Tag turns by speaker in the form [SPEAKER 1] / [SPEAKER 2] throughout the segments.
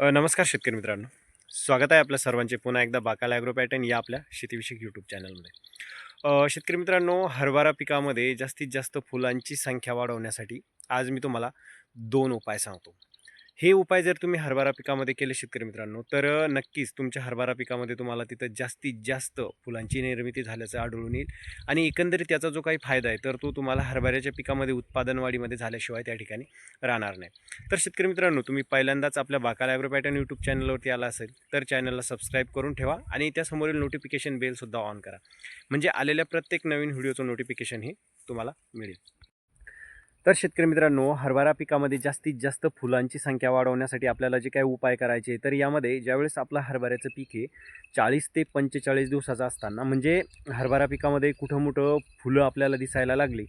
[SPEAKER 1] नमस्कार शेतकरी मित्रांनो. स्वागत आहे आपल्या सर्वांचे पुन्हा एकदा बाकाल ॲग्रो पॅटर्न या आपल्या शेतीविषयक यूट्यूब चॅनलमध्ये. शेतकरी मित्रांनो हरभरा पिकामध्ये जास्तीत जास्त फुलांची संख्या वाढवण्यासाठी आज मी तुम्हाला दोन उपाय सांगतो. हे उपाय जर तुम्ही हरभरा पिकामध्ये केले शेतकरी मित्रांनो तर नक्कीच तुमच्या हरभरा पिकामध्ये तुम्हाला तिथं जास्तीत जास्त फुलांची निर्मिती झाल्याचं आढळून येईल. आणि एकंदरीत त्याचा जो काही फायदा आहे तर तो तुम्हाला हरभऱ्याच्या पिकामध्ये उत्पादन वाढीमध्ये झाल्याशिवाय त्या ठिकाणी राहणार नाही. तर शेतकरी मित्रांनो तुम्ही पहिल्यांदाच आपल्या बाकाल ॲग्रो पॅटर्न यूट्यूब चॅनलवरती आला असेल तर चॅनलला सबस्क्राईब करून ठेवा आणि त्यासमोरील नोटिफिकेशन बेलसुद्धा ऑन करा. म्हणजे आलेल्या प्रत्येक नवीन व्हिडिओचं नोटिफिकेशन हे तुम्हाला मिळेल. तर शेतकरी मित्रांनो हरभरा पिकामध्ये जास्तीत जास्त फुलांची संख्या वाढवण्यासाठी आपल्याला जे काही उपाय करायचे तर यामध्ये ज्यावेळेस आपला हरभऱ्याचं पीक हे चाळीस ते पंचेचाळीस दिवसाचा असताना म्हणजे हरभरा पिकामध्ये कुठं मोठं फुलं आपल्याला दिसायला लागली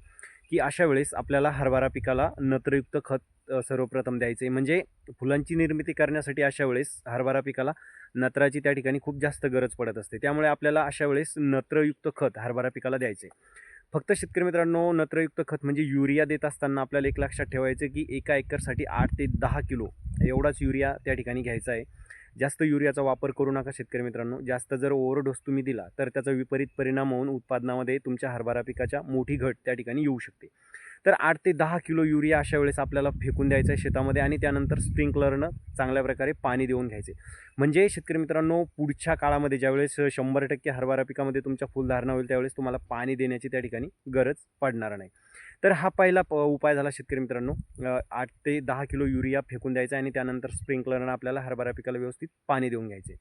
[SPEAKER 1] की अशा वेळेस आपल्याला हरभरा पिकाला नत्रयुक्त खत सर्वप्रथम द्यायचे म्हणजे फुलांची निर्मिती करण्यासाठी अशा वेळेस हरभरा पिकाला नत्राची त्या ठिकाणी खूप जास्त गरज पडत असते. त्यामुळे आपल्याला अशा वेळेस नत्रयुक्त खत हरभरा पिकाला द्यायचे फक्त शेतकरी मित्रांनो नत्रयुक्त खत म्हणजे युरिया देत असताना आपल्याला एक लक्षात ठेवायचं की एका एकरसाठी आठ ते दहा किलो एवढाच युरिया त्या ठिकाणी घ्यायचा आहे. जास्त युरियाचा वापर करू नका शेतकरी मित्रांनो. जास्त जर ओव्हरडोस तुम्ही दिला तर त्याचा विपरीत परिणाम होऊन उत्पादनामध्ये तुमच्या हरभरा पिकाच्या मोठी घट त्या ठिकाणी येऊ शकते. तर आठ ते दहा किलो युरिया अशा वेळेस आपल्याला फेकून द्यायचा आहे शेतामध्ये आणि त्यानंतर स्प्रिंकलरनं चांगल्या प्रकारे पाणी देऊन घ्यायचे. म्हणजे शेतकरी मित्रांनो पुढच्या काळामध्ये ज्यावेळेस शंभर टक्के हरभरा पिकामध्ये तुमच्या फुलधारणा होईल त्यावेळेस तुम्हाला पाणी देण्याची त्या ठिकाणी गरज पडणार नाही. तर हा पहिला प उपाय झाला शेतकरी मित्रांनो. आठ ते दहा किलो युरिया फेकून द्यायचा आणि त्यानंतर स्प्रिंकलरनं आपल्याला हरभरा पिकाला व्यवस्थित पाणी देऊन घ्यायचे.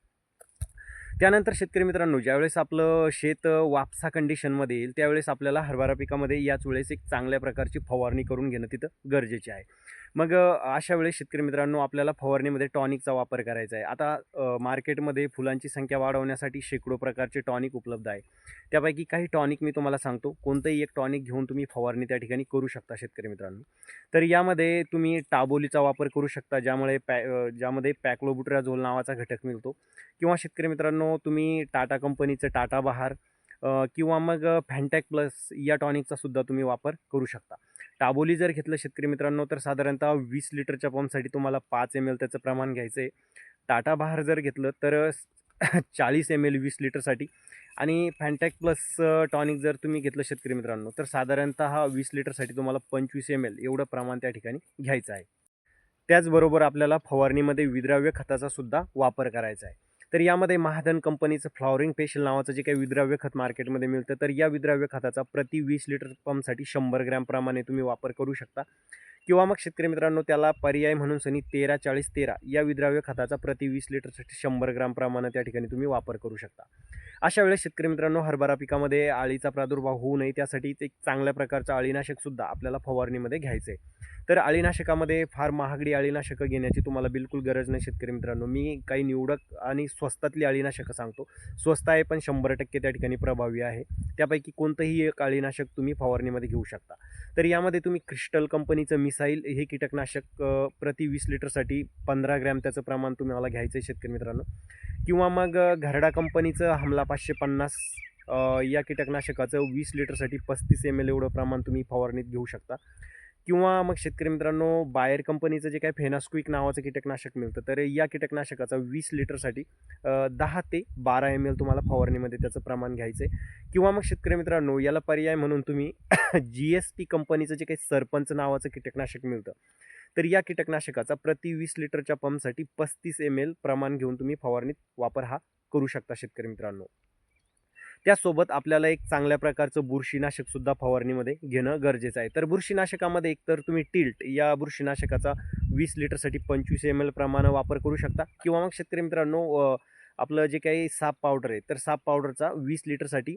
[SPEAKER 1] त्यानंतर शेतकरी मित्रांनो ज्यावेळेस आपलं शेत वापसा कंडिशनमध्ये येईल त्यावेळेस आपल्याला हरभरा पिकामध्ये याच वेळेस एक चांगल्या प्रकारची फवारणी करून घेणं तिथं गरजेचे आहे. मग अशा वेळेस शेतकरी मित्रांनो आपल्याला फवारणीमध्ये टॉनिकचा वापर करायचा आहे. आता मार्केटमध्ये फुलांची संख्या वाढवण्यासाठी शेकडो प्रकारचे टॉनिक उपलब्ध आहे. त्यापैकी काही टॉनिक मी तुम्हाला सांगतो. कोणतंही एक टॉनिक घेऊन तुम्ही फवारणी त्या ठिकाणी करू शकता शेतकरी मित्रांनो. तर यामध्ये तुम्ही टाबोलीचा वापर करू शकता ज्यामुळे पॅ ज्यामध्ये पॅक्लोबुट्राझोल नावाचा घटक मिळतो. किंवा शेतकरी मित्रांनो तुम्ही टाटा कंपनीचं टाटा बहार किंवा मग फॅन्टॅक प्लस या टॉनिकचा सुद्धा तुम्ही वापर करू शकता. टाबोली जर घेतलं शेतकरी मित्रांनो तर साधारणतः वीस लिटरच्या पंपसाठी तुम्हाला पाच एम एल त्याचं प्रमाण घ्यायचं आहे टाटा बहार जर घेतलं तर चाळीस एम एल वीस लिटरसाठी. आणि फॅन्टॅक प्लस टॉनिक जर तुम्ही घेतलं शेतकरी मित्रांनो तर साधारणतः वीस लिटरसाठी तुम्हाला पंचवीस एम एल एवढं प्रमाण त्या ठिकाणी घ्यायचं आहे. त्याचबरोबर आपल्याला फवारणीमध्ये विद्राव्य खताचा सुद्धा वापर करायचा आहे. तर यामध्ये महाधन कंपनीचं फ्लॉवरिंग पेशल नावाचं जे काही विद्राव्य खत मार्केटमध्ये मिळतं तर या विद्राव्य खताचा प्रति वीस लिटर पंपसाठी शंभर ग्रॅमप्रमाणे तुम्ही वापर करू शकता. किंवा मग शेतकरी मित्रांनो त्याला पर्याय म्हणून सनी तेरा चाळीस तेरा या विद्राव्य खताचा प्रति वीस लिटरसाठी शंभर ग्रामप्रमाणे त्या ठिकाणी तुम्ही वापर करू शकता. अशा वेळेस शेतकरी मित्रांनो हरभरा पिकामध्ये आळीचा प्रादुर्भाव होऊ नये. त्यासाठीच एक चांगल्या प्रकारचं अळीनाशकसुद्धा आपल्याला फवारणीमध्ये घ्यायचं आहे. तर अळीनाशकामध्ये फार महागडी अळीनाशकं घेण्याची तुम्हाला बिलकुल गरज नाही शेतकरी मित्रांनो. मी काही निवडक आणि स्वस्तातली अळीनाशकं सांगतो. स्वस्त आहे पण शंभर टक्के त्या ठिकाणी प्रभावी आहे. त्यापैकी कोणतंही एक अळीनाशक तुम्ही फवारणीमध्ये घेऊ शकता. तर यामध्ये तुम्ही क्रिस्टल कंपनीचं मिसाईल हे कीटकनाशक प्रति वीस लिटरसाठी पंधरा ग्रॅम त्याचं प्रमाण तुम्हाला घ्यायचं आहे शेतकरी मित्रांनो. किंवा मग घरडा कंपनीचं हमला पाचशे पन्नास या कीटकनाशकाचं वीस लिटरसाठी पस्तीस एम एल एवढं प्रमाण तुम्ही फवारणीत घेऊ शकता. किंवा मग शेतकरी मित्रांनो बायर कंपनीचं जे काही फेनास्क्विक नावाचं कीटकनाशक मिळतं तर या कीटकनाशकाचा वीस लिटरसाठी दहा ते बारा एम एल तुम्हाला फवारणीमध्ये त्याचं प्रमाण घ्यायचं आहे किंवा मग शेतकरी मित्रांनो याला पर्याय म्हणून तुम्ही जी एस पी कंपनीचं जे काही सरपंच नावाचं कीटकनाशक मिळतं तर या कीटकनाशकाचा प्रति वीस लिटरच्या पंपसाठी पस्तीस एम एल प्रमाण घेऊन तुम्ही फवारणीत वापर हा करू शकता शेतकरी मित्रांनो. त्यासोबत आपल्याला एक चांगल्या प्रकारचं बुरशीनाशकसुद्धा फवारणीमध्ये घेणं गरजेचं आहे. तर बुरशीनाशकामध्ये एकतर तुम्ही टिल्ट या बुरशीनाशकाचा वीस लिटरसाठी पंचवीस एम एल प्रमाणं वापर करू शकता. किंवा मग शेतकरी मित्रांनो आपलं जे काही साप पावडर आहे तर साप पावडरचा वीस लिटरसाठी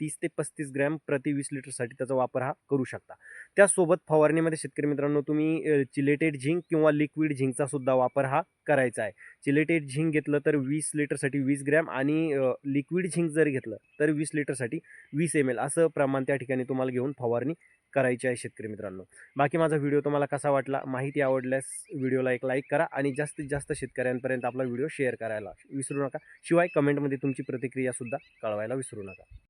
[SPEAKER 1] तीस ते पस्तीस ग्रॅम प्रति वीस लिटरसाठी त्याचा वापर हा करू शकता. त्यासोबत फवारणीमध्ये शेतकरी मित्रांनो तुम्ही चिलेटेड झिंक किंवा लिक्विड झिंकचा सुद्धा वापर हा करायचा आहे. चिलेटेड झिंक घेतलं तर वीस लिटरसाठी वीस ग्रॅम आणि लिक्विड झिंक जर घेतलं तर वीस लिटरसाठी वीस एम एल असं प्रमाण त्या ठिकाणी तुम्हाला घेऊन फवारणी करायची आहे शेतकरी मित्रांनो. बाकी माझा व्हिडिओ तुम्हाला कसा वाटला माहिती आवडल्यास व्हिडिओला एक लाईक करा आणि जास्तीत जास्त शेतकऱ्यांपर्यंत आपला व्हिडिओ शेअर करायला विसरू नका. शिवाय कमेंटमध्ये तुमची प्रतिक्रियासुद्धा कळवायला विसरू नका.